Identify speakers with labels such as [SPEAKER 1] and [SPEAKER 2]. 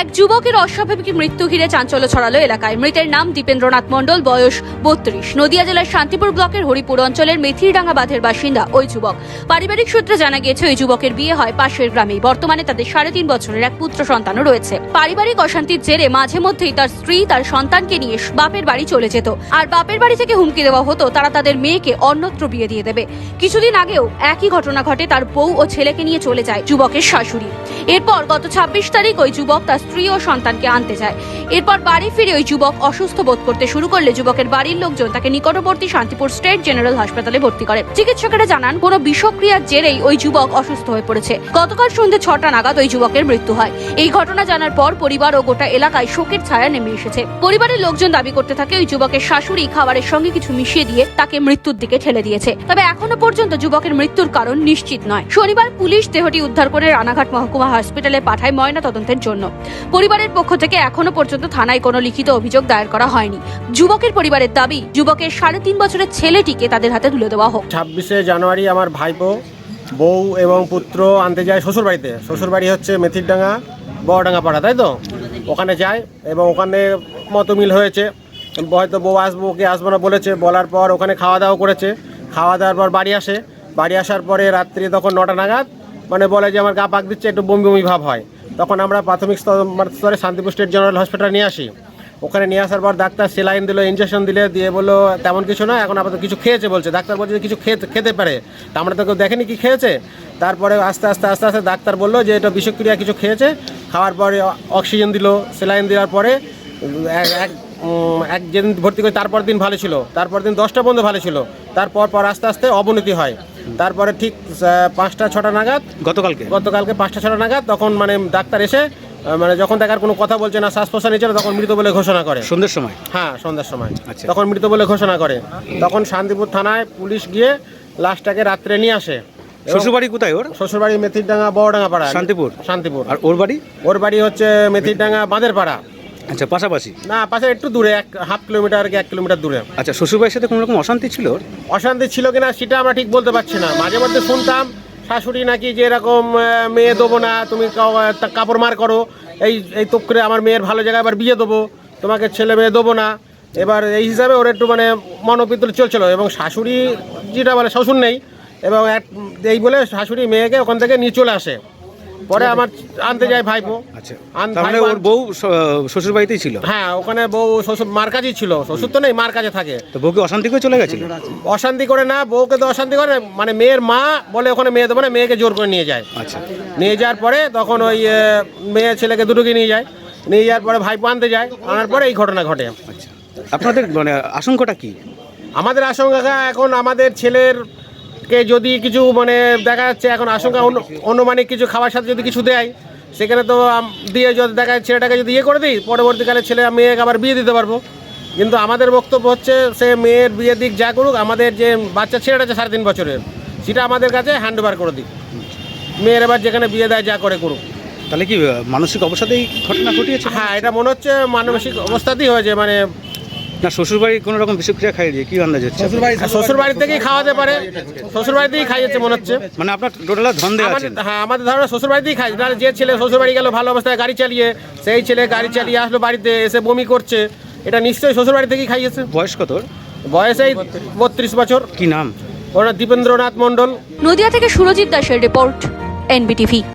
[SPEAKER 1] এক যুবকের অস্বাভাবিক মৃত্যু ঘিরে চাঞ্চল্য ছড়ালো এলাকায়। মৃতের নাম দীপেন্দ্রনাথ মণ্ডল, বয়স বত্রিশ। নদিয়া জেলার শান্তিপুর ব্লকের হরিপুর অঞ্চলের মেথিরডাঙ্গা বাঁধের বাসিন্দা ওই যুবক। পারিবারিক সূত্রে জানা গিয়েছে, ওই যুবকের বিয়ে হয় পাশের গ্রামেই। বর্তমানে তাদের সাড়ে তিন বছরের এক পুত্র সন্তানও রয়েছে। পারিবারিক অশান্তির জেরে মাঝে মধ্যেই তার স্ত্রী তার সন্তানকে নিয়ে বাপের বাড়ি চলে যেত। আর বাপের বাড়ি থেকে হুমকি দেওয়া হতো, তারা তাদের মেয়েকে অন্যত্র বিয়ে দিয়ে দেবে। কিছুদিন আগেও একই ঘটনা ঘটে তার বউ ও ছেলেকে নিয়ে চলে যায় যুবকের শাশুড়ি। এরপর গত ছাব্বিশ তারিখ ওই যুবক তার স্ত্রী ও সন্তানকে আনতে যায়। এরপর বাড়ি ফিরে ওই যুবক অসুস্থ বোধ করতে শুরু করলে যুবকের বাড়ির লোকজন তাকে নিকটবর্তী শান্তিপুর স্টেট জেনারেল হাসপাতালে ভর্তি করে। চিকিৎসকেরা জানান, কোনো বিষক্রিয়ার জেরেই ওই যুবক অসুস্থ হয়ে পড়েছে। গতকাল সন্ধ্যে ছটা নাগাদ ওই যুবকের মৃত্যু হয়। এই ঘটনা জানার পর পরিবার ও গোটা এলাকায় শোকের ছায়া নেমে এসেছে। পরিবারের লোকজন দাবি করতে থাকে, ওই যুবকের শাশুড়ি খাবারের সঙ্গে কিছু মিশিয়ে দিয়ে তাকে মৃত্যুর দিকে ঠেলে দিয়েছে। তবে এখনও পর্যন্ত যুবকের মৃত্যুর কারণ নিশ্চিত নয়। শনিবার পুলিশ দেহটি উদ্ধার করে রানাঘাট মহকুমা হসপিটালে পাঠায় ময়না তদন্তের জন্য। পরিবারের পক্ষ থেকে এখনও পর্যন্ত থানায় কোনো লিখিত অভিযোগ দায়ের করা হয়নি। যুবকের পরিবারের দাবি, যুবকের সাড়ে তিন বছরের ছেলেটিকে তাদের হাতে তুলে দেওয়া হোক।
[SPEAKER 2] ছাব্বিশে জানুয়ারি আমার ভাইপো, বউ এবং পুত্র আনতে যায় শ্বশুরবাড়িতে। শ্বশুরবাড়ি হচ্ছে মেথিরডাঙ্গা বড়ডাঙ্গা পাড়া তাই তো? ওখানে যায় এবং ওখানে মতো মিল হয়েছে। হয়তো বউ আসব কে আসব না বলেছে। বলার পর ওখানে খাওয়া দাওয়া করেছে। খাওয়া দাওয়ার পর বাড়ি আসে। বাড়ি আসার পরে রাত্রি তখন নটা নাগাদ মানে বলে যে আমার গা পাক দিচ্ছে, একটু বমি বমি ভাব হয়। তখন আমরা প্রাথমিক স্তর- মানে স্তরে শান্তিপুর স্টেট জেনারেল হসপিটাল নিয়ে আসি। ওখানে নিয়ে আসার পর ডাক্তার সেলাইন দিল ইঞ্জেকশন দিলে, দিয়ে বলল, তেমন কিছু না এখন আপাতত কিছু খেয়েছে, বলছে। ডাক্তার বলছে কিছু খেতে খেতে পারে। তা আমরা তো কেউ দেখেনি কি খেয়েছে। তারপরে আস্তে আস্তে আস্তে আস্তে ডাক্তার বলল যে, এটা বিষক্রিয়া কিছু খেয়েছে। খাওয়ার পরে অক্সিজেন দিল, সেলাইন দেওয়ার পরে, এক এক যেদিন ভর্তি করে তারপর দিন ভালো ছিল। তারপর দিন দশটা পর্যন্ত ভালো ছিল। তারপর পর আস্তে আস্তে অবনতি হয়। তারপরে ঠিক পাঁচটা ছটা নাগাদ
[SPEAKER 3] গতকালকে?
[SPEAKER 2] গতকালকে পাঁচটা ছটা নাগাদ তখন মানে ডাক্তার এসে মানে যখন দেখার কোনো কথা বলছে না শ্বাস প্রশ্বাস নিচ্ছে তখন মৃত বলে ঘোষণা করে।
[SPEAKER 3] সন্ধ্যের সময়?
[SPEAKER 2] হ্যাঁ সন্ধ্যার সময়।
[SPEAKER 3] আচ্ছা।
[SPEAKER 2] তখন মৃত বলে ঘোষণা করে। তখন শান্তিপুর থানায় পুলিশ গিয়ে লাশটাকে রাত্রে নিয়ে আসে।
[SPEAKER 3] শ্বশুরবাড়ি কোথায় ওর?
[SPEAKER 2] শ্বশুরবাড়ি মেথিরডাঙ্গা বড়ডাঙ্গা পাড়া
[SPEAKER 3] শান্তিপুর?
[SPEAKER 2] শান্তিপুর।
[SPEAKER 3] আর ওর বাড়ি?
[SPEAKER 2] ওর বাড়ি হচ্ছে মেথিরডাঙ্গা বাঁধের পাড়া
[SPEAKER 3] আচ্ছা পাশাপাশি?
[SPEAKER 2] না পাশে একটু দূরে এক হাফ কিলোমিটার কি এক কিলোমিটার দূরে।
[SPEAKER 3] আচ্ছা শ্বশুরবাড়ির সাথে কোনো রকম অশান্তি ছিল? ওর
[SPEAKER 2] অশান্তি ছিল কিনা সেটা আমরা ঠিক বলতে পারছি না। মাঝে মধ্যে শুনতাম শাশুড়ি নাকি যে এরকম আহ, মেয়ে দেবো না তুমি তা- কাপড় মার করো। এই এই তো করে আমার মেয়ের ভালো জায়গায় আবার বিয়ে দেবো। তোমাকে ছেলে মেয়ে দেবো না। এবার এই হিসাবে ওর একটু মানে মনোপিতল চলছিল এবং শাশুড়ি যেটা বলে শ্বশুর নেই। এবং এক এই বলে শাশুড়ি মেয়েকে ওখান থেকে নিয়ে চলে আসে। পরে আমার আনতে যায় ভাইপো।
[SPEAKER 3] আচ্ছা
[SPEAKER 2] আন-
[SPEAKER 3] মানে ওর বউ শ্বশুর বাড়িতেই ছিল?
[SPEAKER 2] হ্যাঁ ওখানে বউ শ্বশুর মার কাছেই ছিল শ্বশুর তো নেই মার কাছে থাকে।
[SPEAKER 3] তো বউকে অশান্তি করে চলে গেছিল?
[SPEAKER 2] অশান্তি করে না বউকে তো অশান্তি করে মানে মেয়ের মা বলে ওখানে মেয়ে দেবো না মেয়েকে জোর করে নিয়ে যায়।
[SPEAKER 3] আচ্ছা।
[SPEAKER 2] নিয়ে যাওয়ার পরে তখন ওই মেয়ে ছেলেকে দুটোকে নিয়ে যায়। নিয়ে যাওয়ার পরে ভাইপো আনতে যায় আনার পরে এই ঘটনা ঘটে।
[SPEAKER 3] আচ্ছা। আপনাদের মানে আশঙ্কাটা কি?
[SPEAKER 2] আমাদের আশঙ্কা এখন আমাদের ছেলের কে যদি কিছু মানে দেখা যাচ্ছে এখন আশঙ্কা অনু- অনুমানিক কিছু খাবার সাথে যদি কিছু দেয় সেখানে তো দিয়ে যদি দেখা ছেলেটাকে যদি ইয়ে করে দিই পরবর্তীকালে ছেলে মেয়েকে আবার বিয়ে দিতে পারব। কিন্তু আমাদের বক্তব্য হচ্ছে সে মেয়ের বিয়ের দিক যা করুক আমাদের যে বাচ্চা ছেলেটা আছে সাড়ে তিন বছরের সেটা আমাদের কাছে হ্যান্ড ওভার করে দিক। মেয়ের এবার যেখানে বিয়ে দেয় যা করে করুক।
[SPEAKER 3] তাহলে কি মানসিক অবসাদেই ঘটনা ঘটিয়েছে?
[SPEAKER 2] হ্যাঁ এটা মনে হচ্ছে মানসিক অবস্থাতেই হয়েছে মানে
[SPEAKER 3] না শ্বশুরবাড়ি কোনো রকম বিষক্রিয়া খাইয়ে দিয়ে কি আন্দাজ হচ্ছে?
[SPEAKER 2] শ্বশুর বাড়ি থেকেই খাওয়াতে পারে। শ্বশুর বাড়ি থেকেই খাইয়েছে মনে হচ্ছে।
[SPEAKER 3] মানে আপনার টোটাল ধন্দে
[SPEAKER 2] আমাদের
[SPEAKER 3] আছেন।
[SPEAKER 2] হ্যাঁ আমাদের ধারণা শ্বশুর বাড়িতেই খাই তাহলে যে ছেলে শ্বশুর বাড়ি গেল ভালো অবস্থায় গাড়ি চালিয়ে সেই ছেলে গাড়ি চালিয়ে আসলো বাড়িতে এসে বমি করছে। এটা নিশ্চয়ই শ্বশুর বাড়ি থেকেই খাইয়েছে।
[SPEAKER 3] বয়স কত ওর?
[SPEAKER 2] বয়স এই বত্রিশ বছর।
[SPEAKER 3] কি নাম?
[SPEAKER 2] ওনার দীপেন্দ্রনাথ মণ্ডল।
[SPEAKER 1] নদিয়া থেকে সুরজিৎ দাসের রিপোর্ট এনবিটিভি।